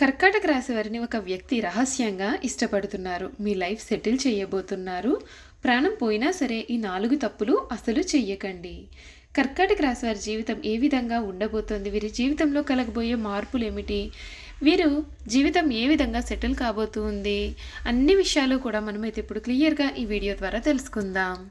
కర్కాటక రాశి వారిని ఒక వ్యక్తి రహస్యంగా ఇష్టపడుతున్నారు. మీ లైఫ్ సెటిల్ చేయబోతున్నారు. ప్రాణం పోయినా సరే ఈ నాలుగు తప్పులు అసలు చెయ్యకండి. కర్కాటక రాశి వారి జీవితం ఏ విధంగా ఉండబోతోంది? వీరి జీవితంలో కలగబోయే మార్పులు ఏమిటి వీరు జీవితం ఏ విధంగా సెటిల్ కాబోతుంది? అన్ని విషయాలు కూడా మనమైతే ఇప్పుడు క్లియర్గా ఈ వీడియో ద్వారా తెలుసుకుందాం.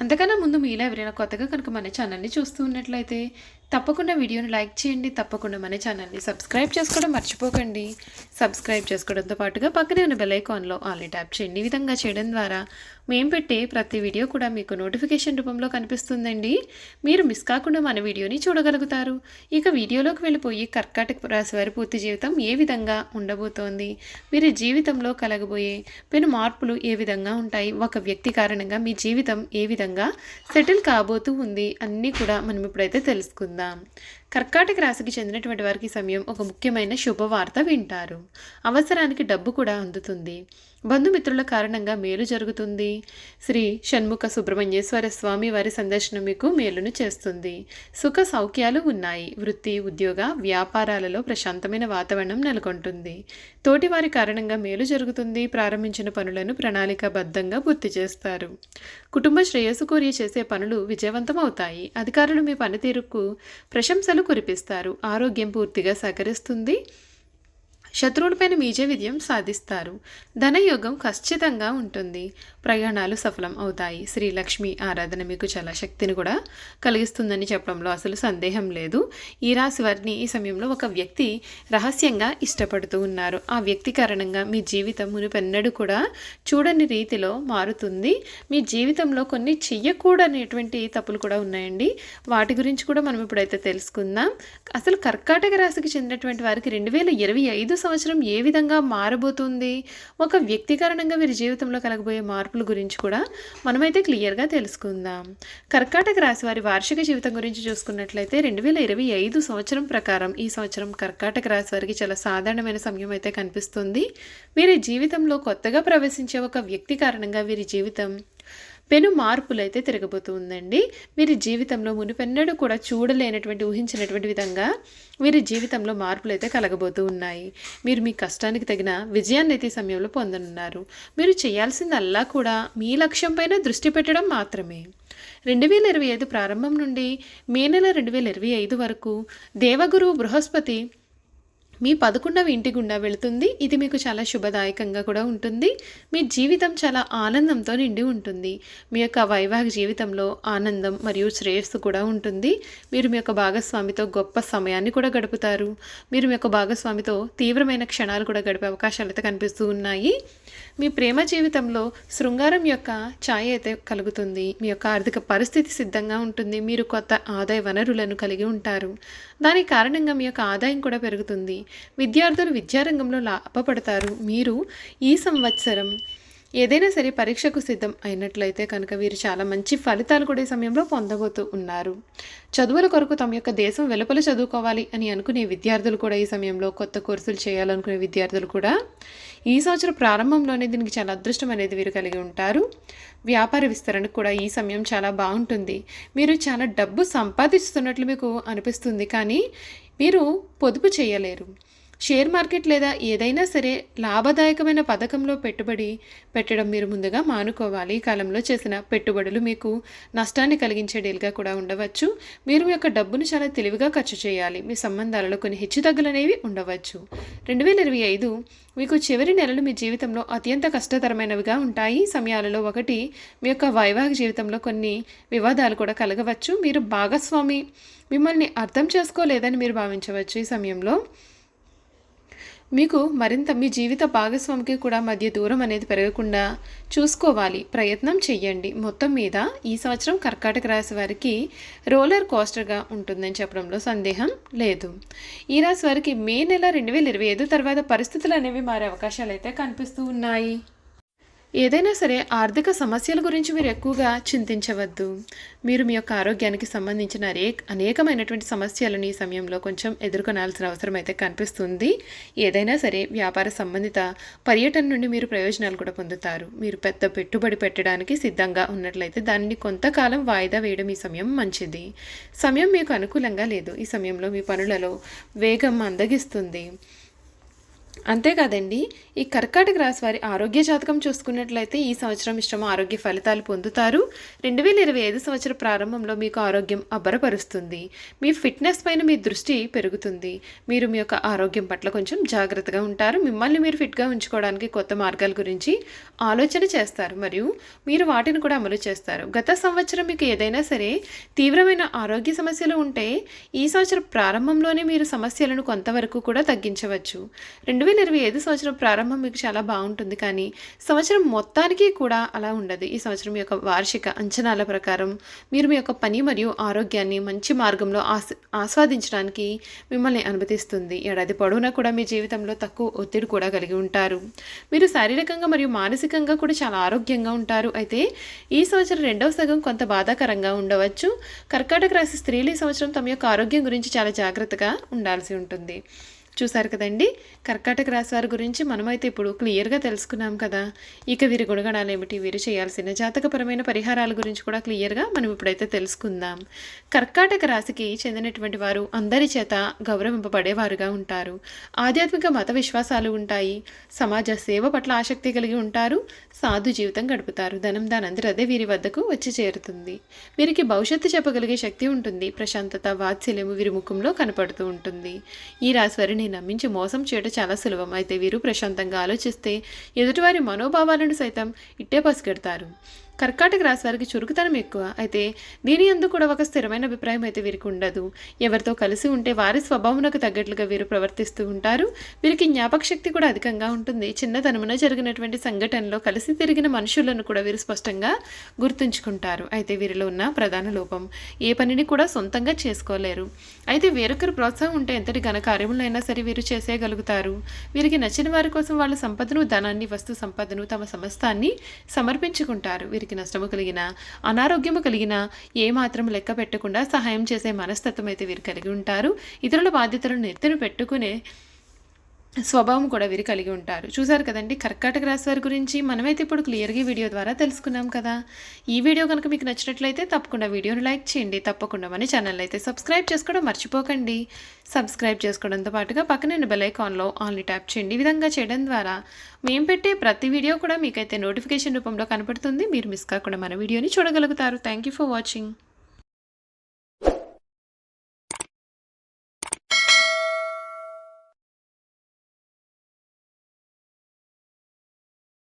అంతకన్నా ముందు మీలో ఎవరైనా కొత్తగా కనుక మన ఛానల్ని చూస్తూ ఉన్నట్లయితే తప్పకుండా వీడియోని లైక్ చేయండి తప్పకుండా మన ఛానల్ని సబ్స్క్రైబ్ చేసుకోవడం మర్చిపోకండి. సబ్స్క్రైబ్ చేసుకోవడంతో పాటుగా పక్కనే ఉన్న బెల్ ఐకాన్లో ట్యాప్ చేయండి. ఈ విధంగా చేయడం ద్వారా మేము పెట్టే ప్రతి వీడియో కూడా మీకు నోటిఫికేషన్ రూపంలో కనిపిస్తుందండి. మీరు మిస్ కాకుండా మన వీడియోని చూడగలుగుతారు. ఇక వీడియోలోకి వెళ్ళిపోయి కర్కాటక రాశి వారి పూర్తి జీవితం ఏ విధంగా ఉండబోతోంది? మీరు జీవితంలో కలగబోయే పెను మార్పులు ఏ విధంగా ఉంటాయి? ఒక వ్యక్తి కారణంగా మీ జీవితం ఏ విధంగా సెటిల్ కాబోతూ ఉంది? అన్నీ కూడా మనం ఇప్పుడైతే తెలుసుకుందాం. Um. కర్కాటక రాశికి చెందినటువంటి వారికి సమయం ఒక ముఖ్యమైన శుభవార్త వింటారు. అవసరానికి డబ్బు కూడా అందుతుంది. బంధుమిత్రుల కారణంగా మేలు జరుగుతుంది. శ్రీ షణ్ముఖ సుబ్రహ్మణ్యేశ్వర స్వామి వారి సందర్శనం మీకు మేలును చేస్తుంది. సుఖ సౌఖ్యాలు ఉన్నాయి. వృత్తి ఉద్యోగ వ్యాపారాలలో ప్రశాంతమైన వాతావరణం నెలకొంటుంది. తోటివారి కారణంగా మేలు జరుగుతుంది. ప్రారంభించిన పనులను ప్రణాళికాబద్ధంగా పూర్తి చేస్తారు. కుటుంబ శ్రేయస్సు కోరి చేసే పనులు విజయవంతం అవుతాయి అధికారులు మీ పనితీరుకు ప్రశంసలు కురిపిస్తారు. ఆరోగ్యం పూర్తిగా సహకరిస్తుంది. శత్రువులపైన మీజే విజయం సాధిస్తారు. ధనయోగం ఖచ్చితంగా ఉంటుంది. ప్రయాణాలు సఫలం అవుతాయి. శ్రీ లక్ష్మి ఆరాధన మీకు చాలా శక్తిని కూడా కలిగిస్తుందని చెప్పడంలో అసలు సందేహం లేదు. ఈ రాశి వారిని ఈ సమయంలో ఒక వ్యక్తి రహస్యంగా ఇష్టపడుతూ ఉన్నారు. ఆ వ్యక్తి కారణంగా మీ జీవితం మునిపెన్నడు కూడా చూడని రీతిలో మారుతుంది. మీ జీవితంలో కొన్ని చెయ్యకూడనేటువంటి తప్పులు కూడా ఉన్నాయండి. వాటి గురించి కూడా మనం ఇప్పుడైతే తెలుసుకుందాం. అసలు కర్కాటక రాశికి చెందినటువంటి వారికి రెండు వేల ఇరవై ఐదు సంవత్సరం ఏ విధంగా మారబోతుంది? ఒక వ్యక్తి కారణంగా వీరి జీవితంలో కలగబోయే మార్పుల గురించి కూడా మనమైతే క్లియర్గా తెలుసుకుందాం. కర్కాటక రాశి వారి వార్షిక జీవితం గురించి చూసుకున్నట్లయితే రెండు వేల ఇరవై ఐదు సంవత్సరం ప్రకారం ఈ సంవత్సరం కర్కాటక రాశి వారికి చాలా సాధారణమైన సమయం అయితే కనిపిస్తుంది. వీరి జీవితంలో కొత్తగా ప్రవేశించే ఒక వ్యక్తి కారణంగా వీరి జీవితం పెను మార్పులైతే తిరగబోతూ ఉందండి వీరి జీవితంలో మునిపెన్నడూ కూడా చూడలేనటువంటి ఊహించినటువంటి విధంగా వీరి జీవితంలో మార్పులు అయితే కలగబోతూ ఉన్నాయి. మీరు మీ కష్టానికి తగిన విజయాన్ని అయితే సమయంలో పొందనున్నారు. మీరు చేయాల్సిందల్లా కూడా మీ లక్ష్యం పైన దృష్టి పెట్టడం మాత్రమే. రెండు వేల ఇరవై ఐదు ప్రారంభం నుండి మే నెల రెండు వేల ఇరవై ఐదు వరకు దేవగురు బృహస్పతి మీ పదకొండవ ఇంటి గుండా వెళుతుంది. ఇది మీకు చాలా శుభదాయకంగా కూడా ఉంటుంది. మీ జీవితం చాలా ఆనందంతో నిండి ఉంటుంది. మీ యొక్క వైవాహిక జీవితంలో ఆనందం మరియు శ్రేయస్సు కూడా ఉంటుంది. మీరు మీ యొక్క భాగస్వామితో గొప్ప సమయాన్ని కూడా గడుపుతారు. మీరు మీ యొక్క భాగస్వామితో తీవ్రమైన క్షణాలు కూడా గడిపే అవకాశాలు అయితే కనిపిస్తూ ఉన్నాయి. మీ ప్రేమ జీవితంలో శృంగారం యొక్క ఛాయ అయితే కలుగుతుంది. మీ యొక్క ఆర్థిక పరిస్థితి సిద్ధంగా ఉంటుంది. మీరు కొత్త ఆదాయ వనరులను కలిగి ఉంటారు. దాని కారణంగా మీ యొక్క ఆదాయం కూడా పెరుగుతుంది. విద్యార్థులు విద్యారంగంలో లాభపడతారు మీరు ఈ సంవత్సరం ఏదైనా సరే పరీక్షకు సిద్ధం అయినట్లయితే కనుక వీరు చాలా మంచి ఫలితాలు కూడా ఈ సమయంలో పొందబోతూ ఉన్నారు. చదువుల కొరకు తమ యొక్క దేశం వెలుపల చదువుకోవాలి అని అనుకునే విద్యార్థులు కూడా ఈ సమయంలో కొత్త కోర్సులు చేయాలనుకునే విద్యార్థులు కూడా ఈ సంవత్సరం ప్రారంభంలోనే దీనికి చాలా అదృష్టం అనేది వీరు కలిగి ఉంటారు. వ్యాపార విస్తరణకు కూడా ఈ సమయం చాలా బాగుంటుంది. మీరు చాలా డబ్బు సంపాదిస్తున్నట్లు మీకు అనిపిస్తుంది కానీ మీరు పొదుపు చేయలేరు. షేర్ మార్కెట్ లేదా ఏదైనా సరే లాభదాయకమైన పథకంలో పెట్టుబడి పెట్టడం మీరు ముందుగా మానుకోవాలి. ఈ కాలంలో చేసిన పెట్టుబడులు మీకు నష్టాన్ని కలిగించే డీల్గా కూడా ఉండవచ్చు. మీరు మీ యొక్క డబ్బును చాలా తెలివిగా ఖర్చు చేయాలి. మీ సంబంధాలలో కొన్ని హెచ్చుతగ్గులు అనేవి ఉండవచ్చు. రెండు వేల ఇరవై ఐదు మీకు చివరి నెలలు మీ జీవితంలో అత్యంత కష్టతరమైనవిగా ఉంటాయి. సమయాలలో ఒకటి మీ యొక్క వైవాహిక జీవితంలో కొన్ని వివాదాలు కూడా కలగవచ్చు. మీరు భాగస్వామి మిమ్మల్ని అర్థం చేసుకోలేదని మీరు భావించవచ్చు ఈ సమయంలో. మీకు మరింత మీ జీవిత భాగస్వామికి కూడా మధ్య దూరం అనేది పెరగకుండా చూసుకోవాలి. ప్రయత్నం చెయ్యండి. మొత్తం మీద ఈ సంవత్సరం కర్కాటక రాశి వారికి రోలర్ కోస్టర్గా ఉంటుందని చెప్పడంలో సందేహం లేదు. ఈ రాశి వారికి మే నెల రెండు వేల ఇరవై ఐదు తర్వాత పరిస్థితులు అనేవి మారే అవకాశాలు అయితే కనిపిస్తూ ఉన్నాయి. ఏదైనా సరే ఆర్థిక సమస్యల గురించి మీరు ఎక్కువగా చింతించవద్దు. మీరు మీ యొక్క ఆరోగ్యానికి సంబంధించిన అనేక అనేకమైనటువంటి సమస్యలను ఈ సమయంలో కొంచెం ఎదుర్కొనాల్సిన అవసరం అయితే కనిపిస్తుంది. ఏదైనా సరే వ్యాపార సంబంధిత పర్యటన నుండి మీరు ప్రయోజనాలు కూడా పొందుతారు. మీరు పెద్ద పెట్టుబడి పెట్టడానికి సిద్ధంగా ఉన్నట్లయితే దానిని కొంతకాలం వాయిదా వేయడం ఈ సమయం మంచిది. సమయం మీకు అనుకూలంగా లేదు. ఈ సమయంలో మీ పనులలో వేగం మందగిస్తుంది అంతేకాదండి ఈ కర్కాటక రాశి వారి ఆరోగ్య జాతకం చూసుకున్నట్లయితే ఈ సంవత్సరం మిశ్రమ ఆరోగ్య ఫలితాలు పొందుతారు. రెండు వేల ఇరవై ఐదు సంవత్సర ప్రారంభంలో మీకు ఆరోగ్యం అబ్బరపరుస్తుంది. మీ ఫిట్నెస్ పైన మీ దృష్టి పెరుగుతుంది. మీరు మీ యొక్క ఆరోగ్యం పట్ల కొంచెం జాగ్రత్తగా ఉంటారు. మిమ్మల్ని మీరు ఫిట్గా ఉంచుకోవడానికి కొత్త మార్గాల గురించి ఆలోచన చేస్తారు. మరియు మీరు వాటిని కూడా అమలు చేస్తారు. గత సంవత్సరం మీకు ఏదైనా సరే తీవ్రమైన ఆరోగ్య సమస్యలు ఉంటే ఈ సంవత్సరం ప్రారంభంలోనే మీరు సమస్యలను కొంతవరకు కూడా తగ్గించవచ్చు. రెండు వేల ఇరవై ఐదు సంవత్సరం ప్రారంభం మీకు చాలా బాగుంటుంది. కానీ సంవత్సరం మొత్తానికి కూడా అలా ఉండదు. ఈ సంవత్సరం యొక్క వార్షిక అంచనాల ప్రకారం మీరు మీ యొక్క పని మరియు ఆరోగ్యాన్ని మంచి మార్గంలో ఆస్ ఆస్వాదించడానికి మిమ్మల్ని అనుమతిస్తుంది. ఏడాది పొడవునా కూడా మీ జీవితంలో తక్కువ ఒత్తిడి కూడా కలిగి ఉంటారు. మీరు శారీరకంగా మరియు మానసికంగా కూడా చాలా ఆరోగ్యంగా ఉంటారు. అయితే ఈ సంవత్సరం రెండవ సగం కొంత బాధాకరంగా ఉండవచ్చు. కర్కాటక రాశి స్త్రీలు ఈ సంవత్సరం తమ యొక్క ఆరోగ్యం గురించి చాలా జాగ్రత్తగా ఉండాల్సి ఉంటుంది. చూశారు కదండి? కర్కాటక రాశి వారి గురించి మనమైతే ఇప్పుడు క్లియర్గా తెలుసుకున్నాం కదా. ఇక వీరి గుణగణాలు ఏమిటి? వీరు చేయాల్సిన జాతకపరమైన పరిహారాల గురించి కూడా క్లియర్గా మనం ఇప్పుడైతే తెలుసుకుందాం. కర్కాటక రాశికి చెందినటువంటి వారు అందరి చేత గౌరవింపబడేవారుగా ఉంటారు. ఆధ్యాత్మిక మత విశ్వాసాలు ఉంటాయి. సమాజ సేవ పట్ల ఆసక్తి కలిగి ఉంటారు. సాధు జీవితం గడుపుతారు. ధనం దానందరూ అదే వీరి వద్దకు వచ్చి చేరుతుంది. వీరికి భవిష్యత్తు చెప్పగలిగే శక్తి ఉంటుంది. ప్రశాంతత వాత్సల్యము వీరి ముఖంలో కనపడుతూ ఉంటుంది. ఈ రాశి వారిని నమ్మించి మోసం చేయడం చాలా సులభం. అయితే వీరు ప్రశాంతంగా ఆలోచిస్తే ఎదుటివారి మనోభావాలను సైతం ఇట్టే పసిగెడతారు. కర్కాటక రాశి వారికి చురుకుతనం ఎక్కువ. అయితే దీని అందు కూడా ఒక స్థిరమైన అభిప్రాయం అయితే వీరికి ఉండదు. ఎవరితో కలిసి ఉంటే వారి స్వభావనకు తగ్గట్లుగా వీరు ప్రవర్తిస్తూ ఉంటారు. వీరికి జ్ఞాపక శక్తి కూడా అధికంగా ఉంటుంది. చిన్నతనమున జరిగినటువంటి సంఘటనలో కలిసి తిరిగిన మనుషులను కూడా వీరు స్పష్టంగా గుర్తుంచుకుంటారు. అయితే వీరిలో ఉన్న ప్రధాన లోపం ఏ పనిని కూడా సొంతంగా చేసుకోలేరు. అయితే వేరొకరు ప్రోత్సాహం ఉంటే ఎంతటి ఘన కార్యములైనా సరే వీరు చేసేయగలుగుతారు. వీరికి నచ్చిన వారి కోసం వాళ్ళ సంపదను ధనాన్ని వస్తు సంపదను తమ సమస్తాన్ని సమర్పించుకుంటారు. వీరికి నష్టము కలిగిన అనారోగ్యము కలిగిన ఏ మాత్రం లెక్క పెట్టకుండా సహాయం చేసే మనస్తత్వం అయితే వీరు కలిగి ఉంటారు. ఇతరుల బాధ్యతలను నెత్తిన పెట్టుకునే స్వభావం కూడా వీరు కలిగి ఉంటారు. చూసారు కదండి కర్కాటక రాశి వారి గురించి మనమైతే ఇప్పుడు క్లియర్గా వీడియో ద్వారా తెలుసుకున్నాం కదా. ఈ వీడియో కనుక మీకు నచ్చినట్లయితే తప్పకుండా వీడియోని లైక్ చేయండి. తప్పకుండా మన ఛానల్ అయితే సబ్స్క్రైబ్ చేసుకోవడం మర్చిపోకండి. సబ్స్క్రైబ్ చేసుకోవడంతో పాటుగా పక్కన బెల్ ఐకాన్లో ఆన్లీ ట్యాప్ చేయండి. ఈ విధంగా చేయడం ద్వారా మేము పెట్టే ప్రతి వీడియో కూడా మీకైతే నోటిఫికేషన్ రూపంలో కనపడుతుంది. మీరు మిస్ కాకుండా మన వీడియోని చూడగలుగుతారు. Thank you for watching.